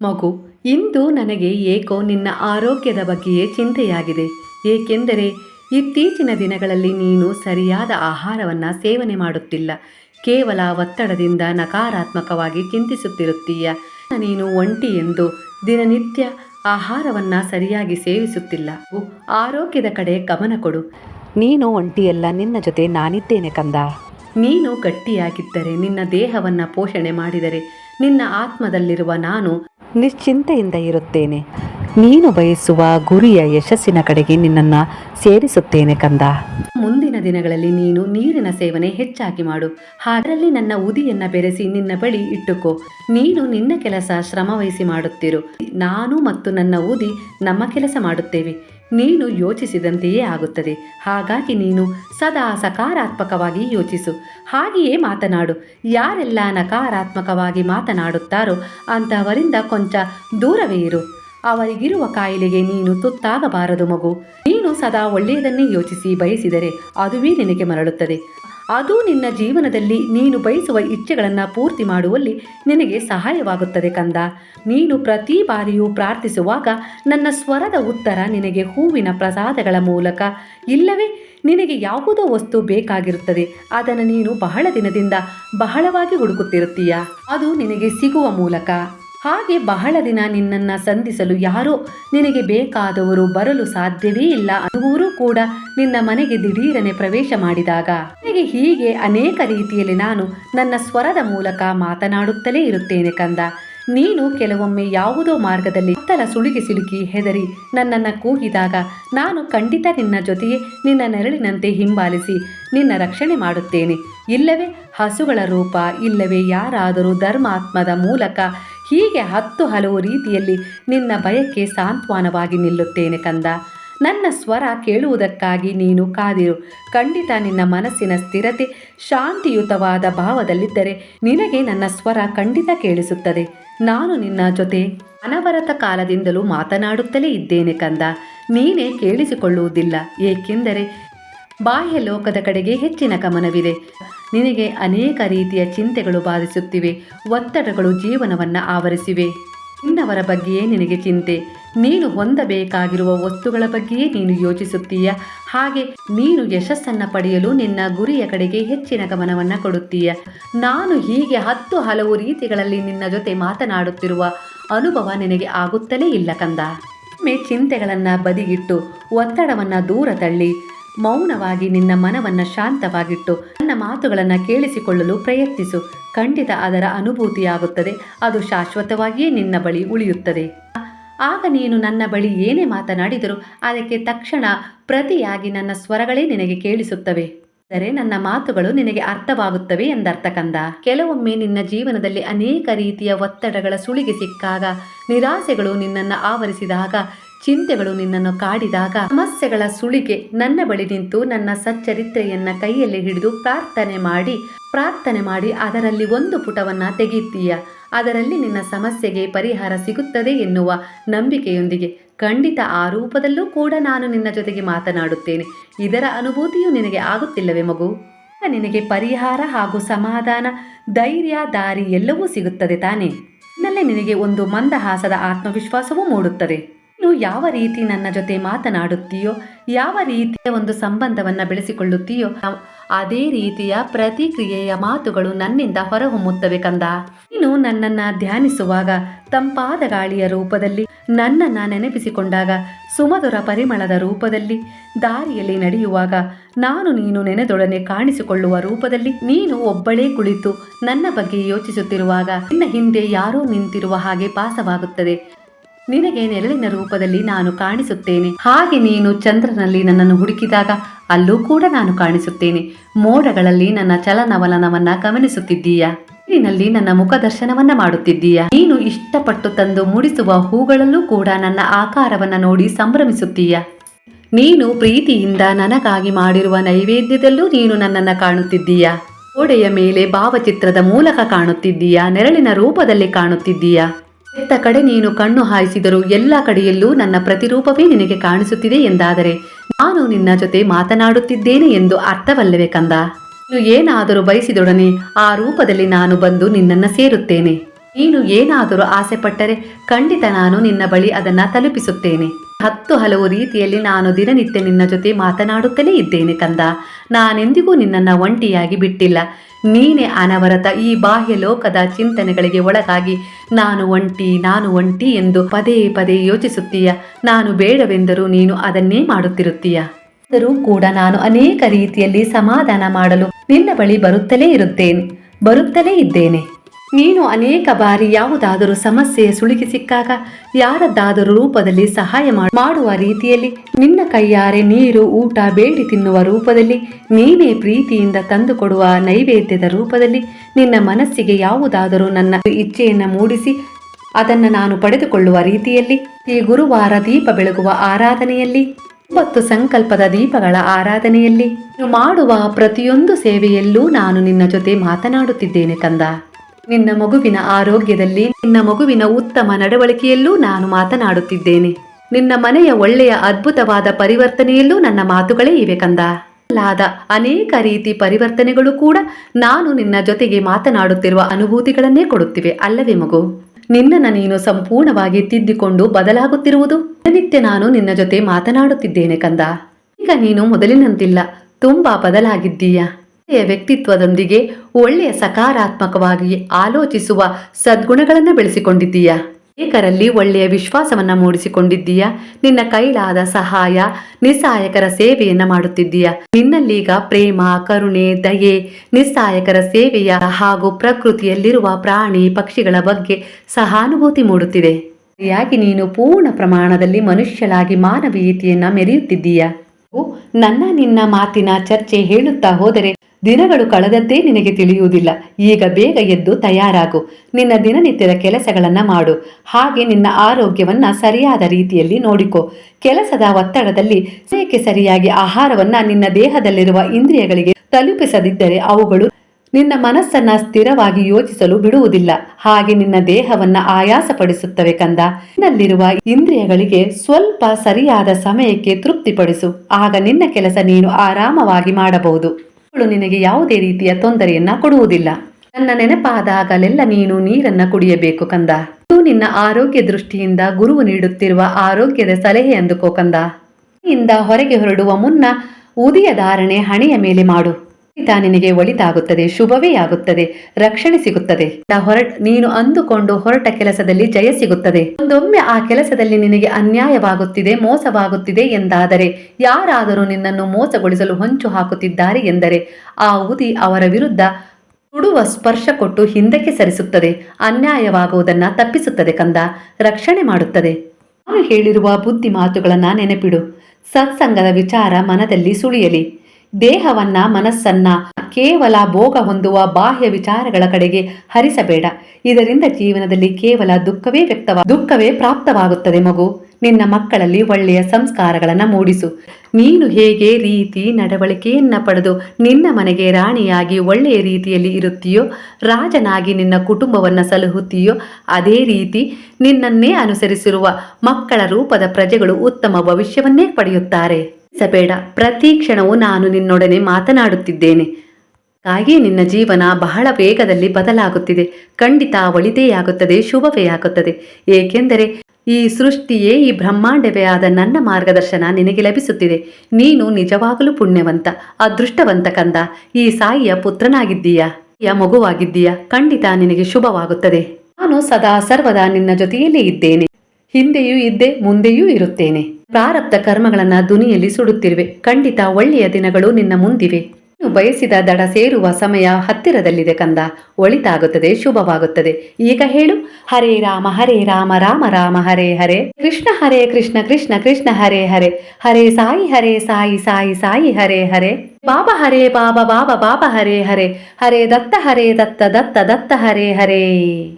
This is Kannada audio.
ಮಗು ಇಂದು ನನಗೆ ಏಕೋ ನಿನ್ನ ಆರೋಗ್ಯದ ಬಗ್ಗೆಯೇ ಚಿಂತೆಯಾಗಿದೆ. ಏಕೆಂದರೆ ಇತ್ತೀಚಿನ ದಿನಗಳಲ್ಲಿ ನೀನು ಸರಿಯಾದ ಆಹಾರವನ್ನು ಸೇವನೆ ಮಾಡುತ್ತಿಲ್ಲ. ಕೇವಲ ಒತ್ತಡದಿಂದ ನಕಾರಾತ್ಮಕವಾಗಿ ಚಿಂತಿಸುತ್ತಿರುತ್ತೀಯ. ನೀನು ಒಂಟಿ ಎಂದು ದಿನನಿತ್ಯ ಆಹಾರವನ್ನು ಸರಿಯಾಗಿ ಸೇವಿಸುತ್ತಿಲ್ಲ. ಆರೋಗ್ಯದ ಕಡೆ ಗಮನ ಕೊಡು. ನೀನು ಒಂಟಿಯಲ್ಲ ನಿನ್ನ ಜೊತೆ ನಾನಿದ್ದೇನೆ ಕಂದ. ನೀನು ಗಟ್ಟಿಯಾಗಿದ್ದರೆ ನಿನ್ನ ದೇಹವನ್ನು ಪೋಷಣೆ ಮಾಡಿದರೆ ನಿನ್ನ ಆತ್ಮದಲ್ಲಿರುವ ನಾನು ನಿಶ್ಚಿಂತೆಯಿಂದ ಇರುತ್ತೇನೆ. ನೀನು ಬಯಸುವ ಗುರಿಯ ಯಶಸ್ಸಿನ ಕಡೆಗೆ ನಿನ್ನನ್ನು ಸೇರಿಸುತ್ತೇನೆ ಕಂದ. ಮುಂದಿನ ದಿನಗಳಲ್ಲಿ ನೀನು ನೀರಿನ ಸೇವನೆ ಹೆಚ್ಚಾಗಿ ಮಾಡು. ಹಾಗರಲ್ಲಿ ನನ್ನ ಉದಿಯನ್ನ ಬೆರೆಸಿ ನಿನ್ನ ಬಳಿ ಇಟ್ಟುಕೋ. ನೀನು ನಿನ್ನ ಕೆಲಸ ಶ್ರಮವಹಿಸಿ ಮಾಡುತ್ತಿರು. ನಾನು ಮತ್ತು ನನ್ನ ಉದಿ ನಮ್ಮ ಕೆಲಸ ಮಾಡುತ್ತೇವೆ. ನೀನು ಯೋಚಿಸಿದಂತೆಯೇ ಆಗುತ್ತದೆ. ಹಾಗಾಗಿ ನೀನು ಸದಾ ಸಕಾರಾತ್ಮಕವಾಗಿ ಯೋಚಿಸು. ಹಾಗೆಯೇ ಮಾತನಾಡು. ಯಾರೆಲ್ಲ ನಕಾರಾತ್ಮಕವಾಗಿ ಮಾತನಾಡುತ್ತಾರೋ ಅಂತಹವರಿಂದ ಕೊಂಚ ದೂರವೇ ಇರು. ಅವರಿಗಿರುವ ಕಾಯಿಲೆಗೆ ನೀನು ತುತ್ತಾಗಬಾರದು ಮಗು. ನೀನು ಸದಾ ಒಳ್ಳೆಯದನ್ನೇ ಯೋಚಿಸಿ ಬಯಸಿದರೆ ಅದುವೇ ನಿನಗೆ ಮರಳುತ್ತದೆ. ಅದು ನಿನ್ನ ಜೀವನದಲ್ಲಿ ನೀನು ಬಯಸುವ ಇಚ್ಛೆಗಳನ್ನು ಪೂರ್ತಿ ಮಾಡುವಲ್ಲಿ ನಿನಗೆ ಸಹಾಯವಾಗುತ್ತದೆ ಕಂದ. ನೀನು ಪ್ರತಿ ಬಾರಿಯೂ ಪ್ರಾರ್ಥಿಸುವಾಗ ನನ್ನ ಸ್ವರದ ಉತ್ತರ ನಿನಗೆ ಹೂವಿನ ಪ್ರಸಾದಗಳ ಮೂಲಕ. ಇಲ್ಲವೇ, ನಿನಗೆ ಯಾವುದೋ ವಸ್ತು ಬೇಕಾಗಿರುತ್ತದೆ, ಅದನ್ನು ನೀನು ಬಹಳ ದಿನದಿಂದ ಬಹಳವಾಗಿ ಹುಡುಕುತ್ತಿರುತ್ತೀಯ? ಅದು ನಿನಗೆ ಸಿಗುವ ಮೂಲಕ. ಹಾಗೆ ಬಹಳ ದಿನ ನಿನ್ನನ್ನು ಸಂಧಿಸಲು ಯಾರೋ ನಿನಗೆ ಬೇಕಾದವರು ಬರಲು ಸಾಧ್ಯವೇ ಇಲ್ಲ ಅನ್ನುವರು ಕೂಡ ನಿನ್ನ ಮನೆಗೆ ದಿಢೀರನೆ ಪ್ರವೇಶ ಮಾಡಿದಾಗ. ನನಗೆ ಹೀಗೆ ಅನೇಕ ರೀತಿಯಲ್ಲಿ ನಾನು ನನ್ನ ಸ್ವರದ ಮೂಲಕ ಮಾತನಾಡುತ್ತಲೇ ಇರುತ್ತೇನೆ ಕಂದ. ನೀನು ಕೆಲವೊಮ್ಮೆ ಯಾವುದೋ ಮಾರ್ಗದಲ್ಲಿ ತಲ ಸುಳಿಗೆ ಸಿಲುಕಿ ಹೆದರಿ ನನ್ನನ್ನು ಕೂಗಿದಾಗ ನಾನು ಖಂಡಿತ ನಿನ್ನ ಜೊತೆಯೇ ನಿನ್ನ ನೆರಳಿನಂತೆ ಹಿಂಬಾಲಿಸಿ ನಿನ್ನ ರಕ್ಷಣೆ ಮಾಡುತ್ತೇನೆ. ಇಲ್ಲವೇ ಹಸುಗಳ ರೂಪ, ಇಲ್ಲವೇ ಯಾರಾದರೂ ಧರ್ಮಾತ್ಮದ ಮೂಲಕ ಹೀಗೆ ಹತ್ತು ಹಲವು ರೀತಿಯಲ್ಲಿ ನಿನ್ನ ಭಯಕ್ಕೆ ಸಾಂತ್ವನವಾಗಿ ನಿಲ್ಲುತ್ತೇನೆ ಕಂದ. ನನ್ನ ಸ್ವರ ಕೇಳುವುದಕ್ಕಾಗಿ ನೀನು ಕಾದಿರು. ಖಂಡಿತ ನಿನ್ನ ಮನಸ್ಸಿನ ಸ್ಥಿರತೆ, ಶಾಂತಿಯುತವಾದ ಭಾವದಲ್ಲಿದ್ದರೆ ನಿನಗೆ ನನ್ನ ಸ್ವರ ಖಂಡಿತ ಕೇಳಿಸುತ್ತದೆ. ನಾನು ನಿನ್ನ ಜೊತೆ ಅನವರತ ಕಾಲದಿಂದಲೂ ಮಾತನಾಡುತ್ತಲೇ ಇದ್ದೇನೆ ಕಂದ. ನೀನೇ ಕೇಳಿಸಿಕೊಳ್ಳುವುದಿಲ್ಲ, ಏಕೆಂದರೆ ಬಾಹ್ಯ ಲೋಕದ ಕಡೆಗೆ ಹೆಚ್ಚಿನ ಗಮನವಿದೆ. ನಿನಗೆ ಅನೇಕ ರೀತಿಯ ಚಿಂತೆಗಳು ಬಾಧಿಸುತ್ತಿವೆ. ಒತ್ತಡಗಳು ಜೀವನವನ್ನು ಆವರಿಸಿವೆ. ಇನ್ನವರ ಬಗ್ಗೆಯೇ ನಿನಗೆ ಚಿಂತೆ. ನೀನು ಹೊಂದಬೇಕಾಗಿರುವ ವಸ್ತುಗಳ ಬಗ್ಗೆಯೇ ನೀನು ಯೋಚಿಸುತ್ತೀಯ. ಹಾಗೆ ನೀನು ಯಶಸ್ಸನ್ನು ಪಡೆಯಲು ನಿನ್ನ ಗುರಿಯ ಕಡೆಗೆ ಹೆಚ್ಚಿನ ಗಮನವನ್ನು ಕೊಡುತ್ತೀಯ. ನಾನು ಹೀಗೆ ಹತ್ತು ಹಲವು ರೀತಿಗಳಲ್ಲಿ ನಿನ್ನ ಜೊತೆ ಮಾತನಾಡುತ್ತಿರುವ ಅನುಭವ ನಿನಗೆ ಆಗುತ್ತಲೇ ಇಲ್ಲ ಕಂದ. ಮೇ ಚಿಂತೆಗಳನ್ನು ಬದಿಗಿಟ್ಟು, ಒತ್ತಡವನ್ನು ದೂರ ತಳ್ಳಿ. ಮೌನವಾಗಿ ನಿನ್ನ ಮನವನ್ನು ಶಾಂತವಾಗಿಟ್ಟು ನನ್ನ ಮಾತುಗಳನ್ನು ಕೇಳಿಸಿಕೊಳ್ಳಲು ಪ್ರಯತ್ನಿಸು. ಖಂಡಿತ ಅದರ ಅನುಭೂತಿಯಾಗುತ್ತದೆ. ಅದು ಶಾಶ್ವತವಾಗಿಯೇ ನಿನ್ನ ಬಳಿ ಉಳಿಯುತ್ತದೆ. ಆಗ ನೀನು ನನ್ನ ಬಳಿ ಏನೇ ಮಾತನಾಡಿದರೂ ಅದಕ್ಕೆ ತಕ್ಷಣ ಪ್ರತಿಯಾಗಿ ನನ್ನ ಸ್ವರಗಳೇ ನಿನಗೆ ಕೇಳಿಸುತ್ತವೆ. ಅಂದರೆ ನನ್ನ ಮಾತುಗಳು ನಿನಗೆ ಅರ್ಥವಾಗುತ್ತವೆ ಎಂದರ್ಥ ಕಂದ. ಕೆಲವೊಮ್ಮೆ ನಿನ್ನ ಜೀವನದಲ್ಲಿ ಅನೇಕ ರೀತಿಯ ಒತ್ತಡಗಳ ಸುಳಿಗೆ ಸಿಕ್ಕಾಗ, ನಿರಾಸೆಗಳು ನಿನ್ನನ್ನು ಆವರಿಸಿದಾಗ ಚಿಂತೆಗಳು ನಿನ್ನನ್ನು ಕಾಡಿದಾಗ ಸಮಸ್ಯೆಗಳ ಸುಳಿಗೆ ನನ್ನ ಬಳಿ ನಿಂತು ನನ್ನ ಸಚ್ಚರಿತ್ರೆಯನ್ನ ಕೈಯಲ್ಲಿ ಹಿಡಿದು ಪ್ರಾರ್ಥನೆ ಮಾಡಿ ಪ್ರಾರ್ಥನೆ ಮಾಡಿ ಅದರಲ್ಲಿ ಒಂದು ಪುಟವನ್ನ ತೆಗೆಯುತ್ತೀಯ. ಅದರಲ್ಲಿ ನಿನ್ನ ಸಮಸ್ಯೆಗೆ ಪರಿಹಾರ ಸಿಗುತ್ತದೆ ಎನ್ನುವ ನಂಬಿಕೆಯೊಂದಿಗೆ ಖಂಡಿತ ಆ ರೂಪದಲ್ಲೂ ಕೂಡ ನಾನು ನಿನ್ನ ಜೊತೆಗೆ ಮಾತನಾಡುತ್ತೇನೆ. ಇದರ ಅನುಭೂತಿಯು ನಿನಗೆ ಆಗುತ್ತಿಲ್ಲವೇ ಮಗು? ನಿನಗೆ ಪರಿಹಾರ ಹಾಗೂ ಸಮಾಧಾನ, ಧೈರ್ಯ, ದಾರಿ ಎಲ್ಲವೂ ಸಿಗುತ್ತದೆ ತಾನೇ? ನಿನಗೆ ಒಂದು ಮಂದಹಾಸದ ಆತ್ಮವಿಶ್ವಾಸವೂ ಮೂಡುತ್ತದೆ. ನೀನು ಯಾವ ರೀತಿ ನನ್ನ ಜೊತೆ ಮಾತನಾಡುತ್ತೀಯೋ, ಯಾವ ರೀತಿಯ ಒಂದು ಸಂಬಂಧವನ್ನು ಬೆಳೆಸಿಕೊಳ್ಳುತ್ತೀಯೋ, ಅದೇ ರೀತಿಯ ಪ್ರತಿಕ್ರಿಯೆಯ ಮಾತುಗಳು ನನ್ನಿಂದ ಹೊರಹೊಮ್ಮುತ್ತವೆ ಕಂದ. ನೀನು ನನ್ನನ್ನು ಧ್ಯಾನಿಸುವಾಗ ತಂಪಾದ ಗಾಳಿಯ ರೂಪದಲ್ಲಿ, ನನ್ನನ್ನು ನೆನಪಿಸಿಕೊಂಡಾಗ, ಸುಮಧುರ ಪರಿಮಳದ ರೂಪದಲ್ಲಿ, ದಾರಿಯಲ್ಲಿ ನಡೆಯುವಾಗ, ನಾನು ನೀನು ನೆನೆದೊಡನೆ ಕಾಣಿಸಿಕೊಳ್ಳುವ ರೂಪದಲ್ಲಿ ನೀನು ಒಬ್ಬಳೇ ಕುಳಿತು ನನ್ನ ಬಗ್ಗೆ ಯೋಚಿಸುತ್ತಿರುವಾಗ, ನಿನ್ನ ಹಿಂದೆ ಯಾರೋ ನಿಂತಿರುವ ಹಾಗೆ ಭಾಸವಾಗುತ್ತದೆ. ನಿನಗೆ ನೆರಳಿನ ರೂಪದಲ್ಲಿ ನಾನು ಕಾಣಿಸುತ್ತೇನೆ. ಹಾಗೆ ನೀನು ಚಂದ್ರನಲ್ಲಿ ನನ್ನನ್ನು ಹುಡುಕಿದಾಗ ಅಲ್ಲೂ ಕೂಡ ನಾನು ಕಾಣಿಸುತ್ತೇನೆ. ಮೋಡಗಳಲ್ಲಿ ನನ್ನ ಚಲನವಲನವನ್ನ ಗಮನಿಸುತ್ತಿದ್ದೀಯ? ನೀರಿನಲ್ಲಿ ನನ್ನ ಮುಖದರ್ಶನವನ್ನ ಮಾಡುತ್ತಿದ್ದೀಯ? ನೀನು ಇಷ್ಟಪಟ್ಟು ತಂದು ಮುಡಿಸುವ ಹೂಗಳಲ್ಲೂ ಕೂಡ ನನ್ನ ಆಕಾರವನ್ನ ನೋಡಿ ಸಂಭ್ರಮಿಸುತ್ತೀಯ? ನೀನು ಪ್ರೀತಿಯಿಂದ ನನಗಾಗಿ ಮಾಡಿರುವ ನೈವೇದ್ಯದಲ್ಲೂ ನೀನು ನನ್ನನ್ನು ಕಾಣುತ್ತಿದ್ದೀಯ? ಗೋಡೆಯ ಮೇಲೆ ಭಾವಚಿತ್ರದ ಮೂಲಕ ಕಾಣುತ್ತಿದ್ದೀಯ? ನೆರಳಿನ ರೂಪದಲ್ಲಿ ಕಾಣುತ್ತಿದ್ದೀಯ? ಎತ್ತ ಕಡೆ ನೀನು ಕಣ್ಣು ಹಾಯಿಸಿದರೂ ಎಲ್ಲ ಕಡೆಯಲ್ಲೂ ನನ್ನ ಪ್ರತಿರೂಪವೇ ನಿನಗೆ ಕಾಣಿಸುತ್ತಿದೆ ಎಂದಾದರೆ ನಾನು ನಿನ್ನ ಜೊತೆ ಮಾತನಾಡುತ್ತಿದ್ದೇನೆ ಎಂದು ಅರ್ಥವಲ್ಲವೇ ಕಂದ? ನೀನು ಏನಾದರೂ ಬಯಸಿದೊಡನೆ ಆ ರೂಪದಲ್ಲಿ ನಾನು ಬಂದು ನಿನ್ನನ್ನು ಸೇರುತ್ತೇನೆ. ನೀನು ಏನಾದರೂ ಆಸೆಪಟ್ಟರೆ ಖಂಡಿತ ನಾನು ನಿನ್ನ ಬಳಿ ಅದನ್ನ ತಲುಪಿಸುತ್ತೇನೆ. ಹತ್ತು ಹಲವು ರೀತಿಯಲ್ಲಿ ನಾನು ದಿನನಿತ್ಯ ನಿನ್ನ ಜೊತೆ ಮಾತನಾಡುತ್ತಲೇ ಇದ್ದೇನೆ ಕಂದ. ನಾನೆಂದಿಗೂ ನಿನ್ನನ್ನು ಒಂಟಿಯಾಗಿ ಬಿಟ್ಟಿಲ್ಲ. ನೀನೇ ಅನವರತ ಈ ಬಾಹ್ಯ ಲೋಕದ ಚಿಂತನೆಗಳಿಗೆ ಒಳಗಾಗಿ ನಾನು ಒಂಟಿ ನಾನು ಒಂಟಿ ಎಂದು ಪದೇ ಪದೇ ಯೋಚಿಸುತ್ತೀಯ. ನಾನು ಬೇಡವೆಂದರೂ ನೀನು ಅದನ್ನೇ ಮಾಡುತ್ತಿರುತ್ತೀಯ. ಆದರೂ ಕೂಡ ನಾನು ಅನೇಕ ರೀತಿಯಲ್ಲಿ ಸಮಾಧಾನ ಮಾಡಲು ನಿನ್ನ ಬಳಿ ಬರುತ್ತಲೇ ಇರುತ್ತೇನೆ, ಬರುತ್ತಲೇ ಇದ್ದೇನೆ. ನೀನು ಅನೇಕ ಬಾರಿ ಯಾವುದಾದರೂ ಸಮಸ್ಯೆಯ ಸುಳಿಗೆ ಸಿಕ್ಕಾಗ ಯಾರದ್ದಾದರೂ ರೂಪದಲ್ಲಿ ಸಹಾಯ ಮಾಡ್- ಮಾಡುವ ರೀತಿಯಲ್ಲಿ ನಿನ್ನ ಕೈಯಾರೆ ನೀರು, ಊಟ, ಬೇಡಿ ತಿನ್ನುವ ರೂಪದಲ್ಲಿ, ನೀನೇ ಪ್ರೀತಿಯಿಂದ ತಂದುಕೊಡುವ ನೈವೇದ್ಯದ ರೂಪದಲ್ಲಿ ನಿನ್ನ ಮನಸ್ಸಿಗೆ ಯಾವುದಾದರೂ ನನ್ನ ಇಚ್ಛೆಯನ್ನು ಮೂಡಿಸಿ ಅದನ್ನು ನಾನು ಪಡೆದುಕೊಳ್ಳುವ ರೀತಿಯಲ್ಲಿ ಈ ಗುರುವಾರ ದೀಪ ಬೆಳಗುವ ಆರಾಧನೆಯಲ್ಲಿ, ಒಂಬತ್ತು ಸಂಕಲ್ಪದ ದೀಪಗಳ ಆರಾಧನೆಯಲ್ಲಿ, ಮಾಡುವ ಪ್ರತಿಯೊಂದು ಸೇವೆಯಲ್ಲೂ ನಾನು ನಿನ್ನ ಜೊತೆ ಮಾತನಾಡುತ್ತಿದ್ದೇನೆ ಕಂದ. ನಿನ್ನ ಮಗುವಿನ ಆರೋಗ್ಯದಲ್ಲಿ, ನಿನ್ನ ಮಗುವಿನ ಉತ್ತಮ ನಡವಳಿಕೆಯಲ್ಲೂ ನಾನು ಮಾತನಾಡುತ್ತಿದ್ದೇನೆ. ನಿನ್ನ ಮನೆಯ ಒಳ್ಳೆಯ ಅದ್ಭುತವಾದ ಪರಿವರ್ತನೆಯಲ್ಲೂ ನನ್ನ ಮಾತುಗಳೇ ಇವೆ ಕಂದ. ಲಾದ ಅನೇಕ ರೀತಿ ಪರಿವರ್ತನೆಗಳು ಕೂಡ ನಾನು ನಿನ್ನ ಜೊತೆಗೆ ಮಾತನಾಡುತ್ತಿರುವ ಅನುಭೂತಿಗಳನ್ನೇ ಕೊಡುತ್ತಿವೆ ಅಲ್ಲವೇ ಮಗು? ನಿನ್ನನ್ನು ನೀನು ಸಂಪೂರ್ಣವಾಗಿ ತಿದ್ದಿಕೊಂಡು ಬದಲಾಗುತ್ತಿರುವುದು ನಿತ್ಯ ನಾನು ನಿನ್ನ ಜೊತೆ ಮಾತನಾಡುತ್ತಿದ್ದೇನೆ ಕಂದ. ಈಗ ನೀನು ಮೊದಲಿನಂತಿಲ್ಲ, ತುಂಬಾ ಬದಲಾಗಿದ್ದೀಯ? ವ್ಯಕ್ತಿತ್ವದೊಂದಿಗೆ ಒಳ್ಳೆಯ ಸಕಾರಾತ್ಮಕವಾಗಿ ಆಲೋಚಿಸುವ ಸದ್ಗುಣಗಳನ್ನು ಬೆಳೆಸಿಕೊಂಡಿದ್ದೀಯಾ? ಏಕರಲ್ಲಿ ಒಳ್ಳೆಯ ವಿಶ್ವಾಸವನ್ನ ಮೂಡಿಸಿಕೊಂಡಿದ್ದೀಯ? ನಿನ್ನ ಕೈಲಾದ ಸಹಾಯ ನಿಸ್ಸಹಾಯಕರ ಸೇವೆಯನ್ನ ಮಾಡುತ್ತಿದ್ದೀಯ? ನಿನ್ನಲ್ಲೀಗ ಪ್ರೇಮ, ಕರುಣೆ, ದಯೆ ನಿಸ್ಸಹಾಯಕರ ಸೇವೆಯ ಹಾಗೂ ಪ್ರಕೃತಿಯಲ್ಲಿರುವ ಪ್ರಾಣಿ ಪಕ್ಷಿಗಳ ಬಗ್ಗೆ ಸಹಾನುಭೂತಿ ಮೂಡುತ್ತಿದೆ ಸರಿಯಾಗಿ ನೀನು ಪೂರ್ಣ ಪ್ರಮಾಣದಲ್ಲಿ ಮನುಷ್ಯಳಾಗಿ ಮಾನವೀಯತೆಯನ್ನ ಮೆರೆಯುತ್ತಿದ್ದೀಯ? ನನ್ನ ನಿನ್ನ ಮಾತಿನ ಚರ್ಚೆ ಹೇಳುತ್ತಾ ಹೋದರೆ ದಿನಗಳು ಕಳೆದದ್ದೇ ನಿನಗೆ ತಿಳಿಯುವುದಿಲ್ಲ. ಈಗ ಬೇಗ ಎದ್ದು ತಯಾರಾಗು. ನಿನ್ನ ದಿನನಿತ್ಯದ ಕೆಲಸಗಳನ್ನ ಮಾಡು. ಹಾಗೆ ನಿನ್ನ ಆರೋಗ್ಯವನ್ನ ಸರಿಯಾದ ರೀತಿಯಲ್ಲಿ ನೋಡಿಕೊ. ಕೆಲಸದ ಒತ್ತಡದಲ್ಲಿ ಸಮಯಕ್ಕೆ ಸರಿಯಾಗಿ ಆಹಾರವನ್ನ ನಿನ್ನ ದೇಹದಲ್ಲಿರುವ ಇಂದ್ರಿಯಗಳಿಗೆ ತಲುಪಿಸದಿದ್ದರೆ ಅವುಗಳು ನಿನ್ನ ಮನಸ್ಸನ್ನ ಸ್ಥಿರವಾಗಿ ಯೋಚಿಸಲು ಬಿಡುವುದಿಲ್ಲ. ಹಾಗೆ ನಿನ್ನ ದೇಹವನ್ನ ಆಯಾಸಪಡಿಸುತ್ತವೆ ಕಂದ. ನಲ್ಲಿರುವ ಇಂದ್ರಿಯಗಳಿಗೆ ಸ್ವಲ್ಪ ಸರಿಯಾದ ಸಮಯಕ್ಕೆ ತೃಪ್ತಿಪಡಿಸು. ಆಗ ನಿನ್ನ ಕೆಲಸ ನೀನು ಆರಾಮವಾಗಿ ಮಾಡಬಹುದು. ನಿನಗೆ ಯಾವುದೇ ರೀತಿಯ ತೊಂದರೆಯನ್ನ ಕೊಡುವುದಿಲ್ಲ. ನನ್ನ ನೆನಪಾದಾಗಲೆಲ್ಲ ನೀನು ನೀರನ್ನ ಕುಡಿಯಬೇಕು ಕಂದ. ಇದು ನಿನ್ನ ಆರೋಗ್ಯ ದೃಷ್ಟಿಯಿಂದ ಗುರುವು ನೀಡುತ್ತಿರುವ ಆರೋಗ್ಯದ ಸಲಹೆ ಅಂದುಕೋ ಕಂದ. ಇಂದ ಹೊರಗೆ ಹೊರಡುವ ಮುನ್ನ ಉದಿಯ ಧಾರಣೆ ಹಣೆಯ ಮೇಲೆ ಮಾಡು. ನಿನಗೆ ಒಳಿತಾಗುತ್ತದೆ, ಶುಭವೇ ಆಗುತ್ತದೆ, ರಕ್ಷಣೆ ಸಿಗುತ್ತದೆ. ಹೊರ, ನೀನು ಅಂದುಕೊಂಡು ಹೊರಟ ಕೆಲಸದಲ್ಲಿ ಜಯ ಸಿಗುತ್ತದೆ. ಒಂದೊಮ್ಮೆ ಆ ಕೆಲಸದಲ್ಲಿ ನಿನಗೆ ಅನ್ಯಾಯವಾಗುತ್ತಿದೆ, ಮೋಸವಾಗುತ್ತಿದೆ ಎಂದಾದರೆ, ಯಾರಾದರೂ ನಿನ್ನನ್ನು ಮೋಸಗೊಳಿಸಲು ಹೊಂಚು ಹಾಕುತ್ತಿದ್ದಾರೆ ಎಂದರೆ, ಆ ಉದಿ ಅವರ ವಿರುದ್ಧ ಸುಡುವ ಸ್ಪರ್ಶ ಕೊಟ್ಟು ಹಿಂದಕ್ಕೆ ಸರಿಸುತ್ತದೆ, ಅನ್ಯಾಯವಾಗುವುದನ್ನ ತಪ್ಪಿಸುತ್ತದೆ ಕಂದ, ರಕ್ಷಣೆ ಮಾಡುತ್ತದೆ. ನಾನು ಹೇಳಿರುವ ಬುದ್ಧಿ ಮಾತುಗಳನ್ನ ನೆನಪಿಡು. ಸತ್ಸಂಗದ ವಿಚಾರ ಮನದಲ್ಲಿ ಸುಳಿಯಲಿ. ದೇಹವನ್ನ ಮನಸ್ಸನ್ನ ಕೇವಲ ಭೋಗ ಹೊಂದುವ ಬಾಹ್ಯ ವಿಚಾರಗಳ ಕಡೆಗೆ ಹರಿಸಬೇಡ. ಇದರಿಂದ ಜೀವನದಲ್ಲಿ ಕೇವಲ ದುಃಖವೇ ವ್ಯಕ್ತವ, ದುಃಖವೇ ಪ್ರಾಪ್ತವಾಗುತ್ತದೆ ಮಗು. ನಿನ್ನ ಮಕ್ಕಳಲ್ಲಿ ಒಳ್ಳೆಯ ಸಂಸ್ಕಾರಗಳನ್ನ ಮೂಡಿಸು. ನೀನು ಹೇಗೆ ರೀತಿ ನಡವಳಿಕೆಯನ್ನ ಪಡೆದು ನಿನ್ನ ಮನೆಗೆ ರಾಣಿಯಾಗಿ ಒಳ್ಳೆಯ ರೀತಿಯಲ್ಲಿ ಇರುತ್ತೀಯೋ, ರಾಜನಾಗಿ ನಿನ್ನ ಕುಟುಂಬವನ್ನ ಸಲಹುತ್ತೀಯೋ, ಅದೇ ರೀತಿ ನಿನ್ನನ್ನೇ ಅನುಸರಿಸಿರುವ ಮಕ್ಕಳ ರೂಪದ ಪ್ರಜೆಗಳು ಉತ್ತಮ ಭವಿಷ್ಯವನ್ನೇ ಪಡೆಯುತ್ತಾರೆ. ಬೇಡ ಪ್ರತಿ ಕ್ಷಣವೂ ನಾನು ನಿನ್ನೊಡನೆ ಮಾತನಾಡುತ್ತಿದ್ದೇನೆ. ಹಾಗೆ ನಿನ್ನ ಜೀವನ ಬಹಳ ವೇಗದಲ್ಲಿ ಬದಲಾಗುತ್ತಿದೆ. ಖಂಡಿತ ಒಳಿತೇ ಆಗುತ್ತದೆ ಶುಭವೇ ಆಗುತ್ತದೆ ಏಕೆಂದರೆ ಈ ಸೃಷ್ಟಿಯೇ ಈ ಬ್ರಹ್ಮಾಂಡವೇ ಆದ ನನ್ನ ಮಾರ್ಗದರ್ಶನ ನಿನಗೆ ಲಭಿಸುತ್ತಿದೆ. ನೀನು ನಿಜವಾಗಲೂ ಪುಣ್ಯವಂತ, ಅದೃಷ್ಟವಂತ ಕಂದ. ಈ ಸಾಯಿಯ ಪುತ್ರನಾಗಿದ್ದೀಯಾ? ಯ ಮಗುವಾಗಿದ್ದೀಯಾ? ಖಂಡಿತ ನಿನಗೆ ಶುಭವಾಗುತ್ತದೆ. ನಾನು ಸದಾ ಸರ್ವದಾ ನಿನ್ನ ಜೊತೆಯಲ್ಲಿ ಇದ್ದೇನೆ. ಹಿಂದೆಯೂ ಇದ್ದೆ, ಮುಂದೆಯೂ ಇರುತ್ತೇನೆ. ಪ್ರಾರಬ್ಧ ಕರ್ಮಗಳನ್ನ ದುನಿಯಲ್ಲಿ ಸುಡುತ್ತಿರುವೆ. ಖಂಡಿತ ಒಳ್ಳೆಯ ದಿನಗಳು ನಿನ್ನ ಮುಂದಿವೆ. ನೀನು ಬಯಸಿದ ದಡ ಸೇರುವ ಸಮಯ ಹತ್ತಿರದಲ್ಲಿದೆ ಕಂದ. ಒಳಿತಾಗುತ್ತದೆ, ಶುಭವಾಗುತ್ತದೆ. ಈಗ ಹೇಳು. ಹರೇ ರಾಮ ಹರೇ ರಾಮ ರಾಮ ರಾಮ, ಹರೇ ಹರೇ. ಕೃಷ್ಣ ಹರೇ ಕೃಷ್ಣ ಕೃಷ್ಣ ಕೃಷ್ಣ ಹರೇ ಹರೇ. ಹರೇ ಸಾಯಿ ಹರೇ ಸಾಯಿ ಸಾಯಿ ಸಾಯಿ, ಹರೇ ಹರೇ. ಬಾಬಾ ಹರೇ ಬಾಬಾ ಬಾಬಾ ಬಾಬಾ ಹರೇ ಹರೇ. ಹರೇ ದತ್ತ ಹರೇ ದತ್ತ ದತ್ತ ದತ್ತ ಹರೇ ಹರೇ.